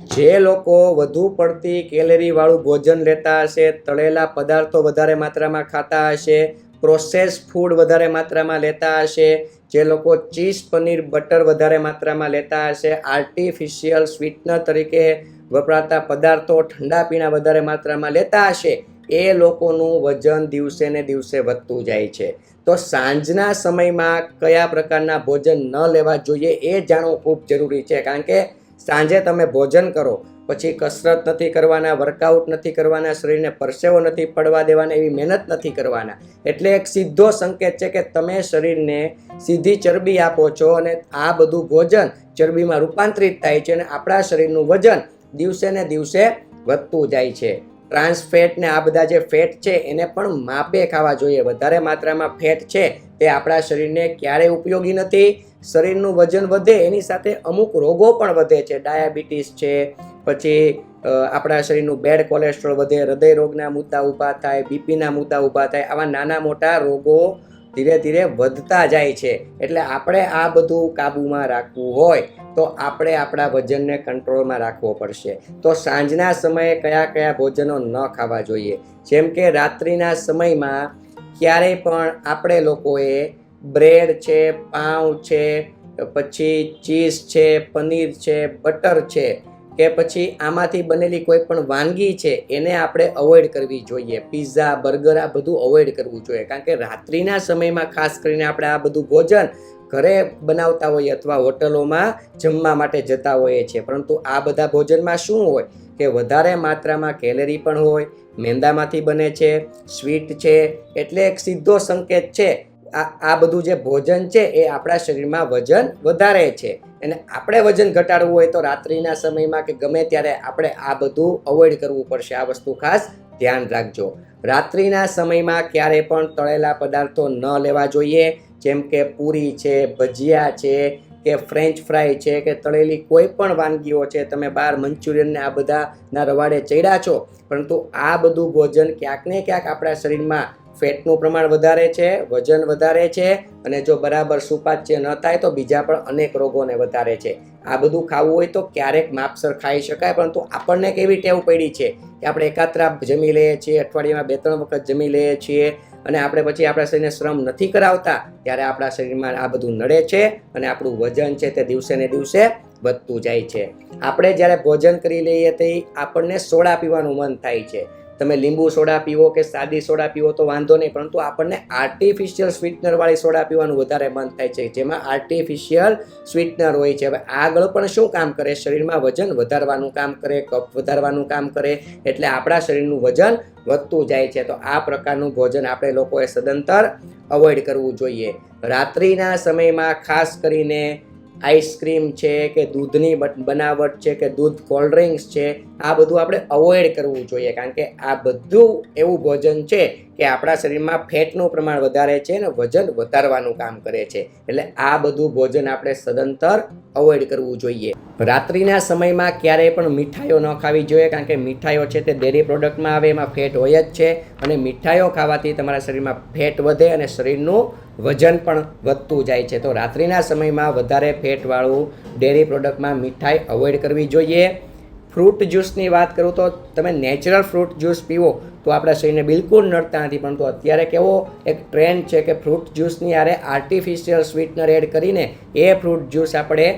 જે લોકો વધુ પડતી કેલેરીવાળું ભોજન લેતા હશે, તળેલા પદાર્થો વધારે માત્રામાં ખાતા હશે પ્રોસેસ ફૂડ વધારે માત્રામાં લેતા હશે, જે લોકો ચીઝ પનીર બટર વધારે માત્રામાં લેતા હશે આર્ટિફિશિયલ સ્વીટનર તરીકે વપરાતા પદાર્થો ઠંડા પીણા વધારે માત્રામાં લેતા હશે, એ લોકોનું વજન દિવસે ને દિવસે વધતું જાય છે. તો સાંજના સમયમાં કયા પ્રકારના ભોજન ન લેવા જોઈએ એ જાણવું ખૂબ જરૂરી છે. કારણ કે સાંજે તમે ભોજન કરો. પછી કસરત નથી કરવાના વર્કઆઉટ નથી કરવાના, શરીરને પરસેવો નથી પડવા દેવાના, એવી મહેનત નથી કરવાના. એટલે એક સીધો સંકેત છે કે તમે શરીરને સીધી ચરબી આપો છો અને આ બધું ભોજન ચરબીમાં રૂપાંતરિત થાય છે અને આપણા શરીરનું વજન દિવસે ને દિવસે વધતું જાય છે. ટ્રાન્સ ફેટ ને આ બધા જે ફેટ છે, એને પણ માપે ખાવા જોઈએ. વધારે માત્રામાં ફેટ છે, તે આપણા શરીરને ક્યારેય ઉપયોગી નથી. શરીરનું વજન વધે, એની સાથે અમુક રોગો પણ વધે છે. ડાયાબિટીસ છે, પછી આપણા શરીરનું બેડ કોલેસ્ટ્રોલ વધે હૃદય રોગના મુદ્દા ઊભા થાય બીપીના મુદ્દા ઊભા થાય, આવા નાના મોટા રોગો ધીરે ધીરે વધતા જાય છે. એટલે આપણે આ બધું કાબૂમાં રાખવું હોય, તો આપણે આપણા વજનને કંટ્રોલમાં રાખવો પડશે. તો સાંજના સમયે કયા કયા ભોજનો ન ખાવા જોઈએ? જેમ કે રાત્રિના સમયમાં ક્યારેય પણ આપણે લોકોએ બ્રેડ છે, પાઉં છે, પછી ચીઝ છે, પનીર છે, બટર છે કે પછી આમાંથી બનેલી કોઈ પણ વાનગી છે, એને આપણે અવોઇડ કરવી જોઈએ. પીઝા બર્ગર આ બધું અવોઇડ કરવું જોઈએ. કારણ કે રાત્રિના સમયમાં ખાસ કરીને આપણે આ બધું ભોજન ઘરે બનાવતા હોઈએ અથવા હોટલોમાં જમવા માટે જતા હોઈએ છીએ. પરંતુ આ બધા ભોજનમાં શું હોય કે વધારે માત્રામાં કેલેરી પણ હોય, મેંદામાંથી બને છે, સ્વીટ છે, એટલે એક સીધો સંકેત છે આ આ બધું જે ભોજન છે એ આપણા શરીરમાં વજન વધારે છે. અને આપણે વજન ઘટાડવું હોય તો રાત્રિના સમયમાં કે ગમે ત્યારે આપણે આ બધું અવોઇડ કરવું પડશે. આ વસ્તુ ખાસ ધ્યાન રાખજો. રાત્રિના સમયમાં ક્યારે પણ તળેલા પદાર્થો ન લેવા જોઈએ. જેમ કે પૂરી છે, ભજીયા છે, કે ફ્રેન્ચ ફ્રાય છે, કે તળેલી કોઈ પણ વાનગીઓ છે. તમે બહાર મંચુરિયનને આ બધાના રવાડે ચડ્યા છો. પરંતુ આ બધું ભોજન ક્યાંક ને ક્યાંક આપણા શરીરમાં ફેટનું પ્રમાણ વધારે છે, વજન વધારે છે અને જો બરાબર સુપાચ્ય ન થાય તો બીજા પણ અનેક રોગોને વધારે છે. આ બધું ખાવું હોય તો ક્યારેક માપસર ખાઈ શકાય, પરંતુ આપણને કેવી ટેવ પડી છે કે આપણે એકાત્રા જમી લઈએ છીએ, અઠવાડિયામાં બે ત્રણ વખત જમી લઈએ છીએ અને આપણે પછી આપણા શરીરને શ્રમ નથી કરાવતા, ત્યારે આપણા શરીરમાં આ બધું નડે છે અને આપણું વજન છે તે દિવસે ને દિવસે વધતું જાય છે. આપણે જ્યારે ભોજન કરી લઈએ તે આપણને સોડા પીવાનું મન થાય છે. તમે લીંબુ સોડા પીવો કે સાદી સોડા પીવો તો વાંધો નહીં, પરંતુ આપણને આર્ટિફિશિયલ સ્વીટનરવાળી સોડા પીવાનું વધારે મન થાય છે, જેમાં આર્ટિફિશિયલ સ્વીટનર હોય છે. હવે આગળ પણ શું કામ કરે? શરીરમાં વજન વધારવાનું કામ કરે, કફ વધારવાનું કામ કરે, એટલે આપણા શરીરનું વજન વધતું જાય છે. તો આ પ્રકારનું ભોજન આપણે લોકોએ સદંતર અવોઇડ કરવું જોઈએ. રાત્રિના સમયમાં ખાસ કરીને આઈસ્ક્રીમ છે કે દૂધની બનાવટ છે કે દૂધ કોલ્ડ ડ્રિંક્સ છે, આ બધું આપણે અવોઇડ કરવું જોઈએ. કારણ કે આ બધું એવું ભોજન છે કે આપણા શરીરમાં ફેટનું પ્રમાણ વધારે છે અને વજન વધારવાનું કામ કરે છે. એટલે આ બધું ભોજન આપણે સદંતર અવોઇડ કરવું જોઈએ. રાત્રિના સમયમાં ક્યારેય પણ મીઠાઈઓ ન ખાવી જોઈએ, કારણ કે મીઠાઈઓ છે તે ડેરી પ્રોડક્ટમાં આવે, એમાં ફેટ હોય જ છે. અને મીઠાઈઓ ખાવાથી તમારા શરીરમાં ફેટ વધે અને શરીરનું વજન પણ વધતું જાય છે. તો રાત્રિના સમયમાં વધારે ફેટવાળું ડેરી પ્રોડક્ટમાં મીઠાઈ અવોઇડ કરવી જોઈએ. ફ્રૂટ જ્યુસની વાત કરું તો તમે નેચરલ ફ્રૂટ જ્યુસ પીવો તો આપણા શરીરને બિલકુલ નડતા નથી, પરંતુ અત્યારે કેવો એક ટ્રેન્ડ છે કે ફ્રૂટ જ્યુસની આરે આર્ટિફિશિયલ સ્વીટનર એડ કરીને એ ફ્રૂટ જ્યુસ આપણે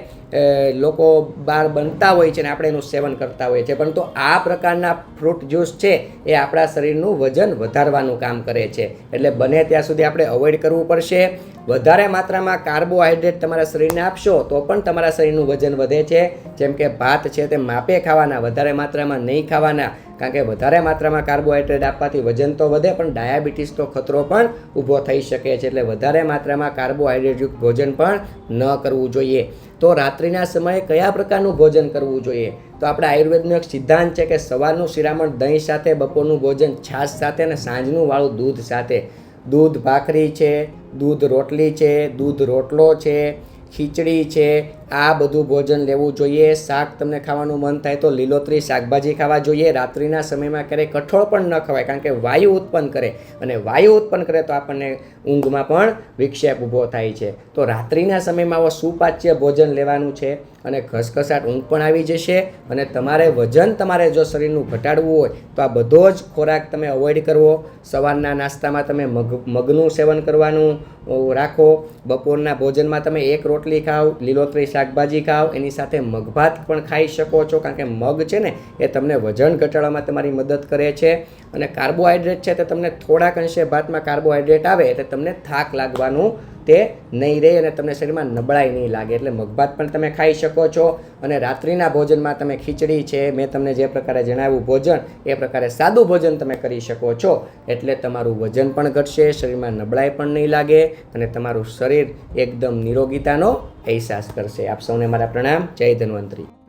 લોકો બહાર બનતા હોય છે અને આપણે એનું સેવન કરતા હોઈએ છીએ પરંતુ આ પ્રકારના ફ્રૂટ જ્યુસ છે એ આપણા શરીરનું વજન વધારવાનું કામ કરે છે. એટલે બને ત્યાં સુધી આપણે અવોઇડ કરવું પડશે. વધારે માત્રામાં કાર્બોહાઈડ્રેટ તમારા શરીરને આપશો તો પણ તમારા શરીરનું વજન વધે છે. જેમ કે ભાત છે તે માપે ખાવાના, વધારે માત્રામાં નહીં ખાવાના. કારણ કે વધારે માત્રામાં કાર્બોહાઈડ્રેટ આપવાથી વજન તો વધે, પણ ડાયાબિટીસનો ખતરો પણ ઊભો થઈ શકે છે. એટલે વધારે માત્રામાં કાર્બોહાઈડ્રેટયુક્ત ભોજન પણ ન કરવું જોઈએ. તો રાત્રિના સમયે કયા પ્રકારનું ભોજન કરવું જોઈએ? તો આપણે આયુર્વેદનો એક સિદ્ધાંત છે કે સવારનું શિરામણ દહીં સાથે, બપોરનું ભોજન છાશ સાથે અને સાંજનું વાળું દૂધ સાથે. દૂધ ભાખરી છે, દૂધ રોટલી છે, દૂધ રોટલો છે, ખીચડી છે આ બધું ભોજન લેવું જોઈએ, શાક તમને ખાવાનું મન થાય તો લીલોતરી શાકભાજી ખાવા જોઈએ. રાત્રિના સમયમાં ક્યારેય કઠોળ પણ ન ખવાય, કારણ કે વાયુ ઉત્પન્ન કરે અને વાયુ ઉત્પન્ન કરે તો આપણને ઊંઘમાં પણ વિક્ષેપ ઊભો થાય છે. તો રાત્રિના સમયમાં આવો સુપાચ્ય ભોજન લેવાનું છે અને ઘસઘસાટ ઊંઘ પણ આવી જશે અને તમારે વજન તમારે જો શરીરનું ઘટાડવું હોય તો આ બધો જ ખોરાક તમે અવોઇડ કરવો. સવારના નાસ્તામાં તમે મગ, મગનું સેવન કરવાનું રાખો. બપોરના ભોજનમાં તમે એક રોટલી ખાઓ, લીલોતરી શાકભાજી ખાઓ, એની સાથે મગભાત પણ ખાઈ શકો છો, કારણ કે મગ છે ને, એ તમને વજન ઘટાડવામાં તમારી મદદ કરે છે. અને કાર્બોહાઈડ્રેટ છે તે તમને થોડાક અંશે ભાતમાં કાર્બોહાઈડ્રેટ આવે એટલે તમને થાક લાગવાનું તે નહીં રહે અને તમને શરીરમાં નબળાઈ નહીં લાગે. એટલે મગભાત પણ તમે ખાઈ શકો છો અને રાત્રિના ભોજનમાં તમે ખીચડી છે, મેં તમને જે પ્રકારે જણાવ્યું ભોજન, એ પ્રકારે સાદું ભોજન તમે કરી શકો છો. એટલે તમારું વજન પણ ઘટશે, શરીરમાં નબળાઈ પણ નહીં લાગે અને તમારું શરીર એકદમ નિરોગીતાનો અહેસાસ કરશે. આપ સૌને મારા પ્રણામ. જય ધન્વંતરી.